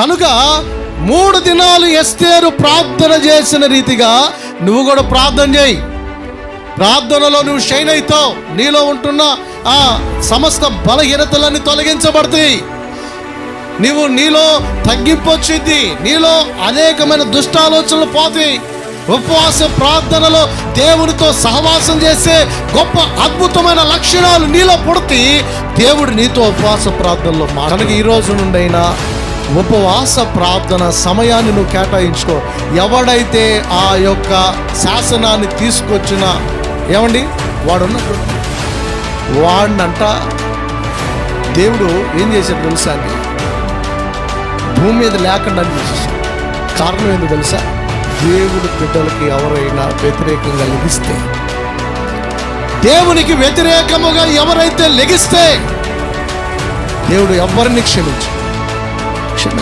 కనుక మూడు దినాలు ఎస్తేరు ప్రార్థన చేసిన రీతిగా నువ్వు కూడా ప్రార్థన చేయి. ప్రార్థనలో నువ్వు షైన్ అవుతావు. నీలో ఉంటున్న ఆ సమస్త బలహీనతలన్నీ తొలగించబడతాయి. నీవు నీలో తగ్గింపు వచ్చింది. నీలో అనేకమైన దుష్టాలోచనలు పోతాయి. ఉపవాస ప్రార్థనలో దేవునితో సహవాసం చేసే గొప్ప అద్భుతమైన లక్షణాలు నీలో పుడితే దేవుడు నీతో ఉపవాస ప్రార్థనలో మనకి ఈ రోజు నుండైనా ఉపవాస ప్రార్థన సమయాన్ని నువ్వు కేటాయించుకో. ఎవడైతే ఆ యొక్క శాసనాన్ని తీసుకొచ్చిన ఏమండి? వాడున్న వాడినంట దేవుడు ఏం చేశాడు తెలుసా అండి? భూమి మీద లేకుండా చేసేసాడు. కారణం ఏందో తెలుసా? దేవుడు బిడ్డలకి ఎవరైనా వ్యతిరేకంగా లెగిస్తే దేవునికి వ్యతిరేకముగా ఎవరైతే లెగిస్తే దేవుడు ఎవరిని క్షమించు క్షమించు actions.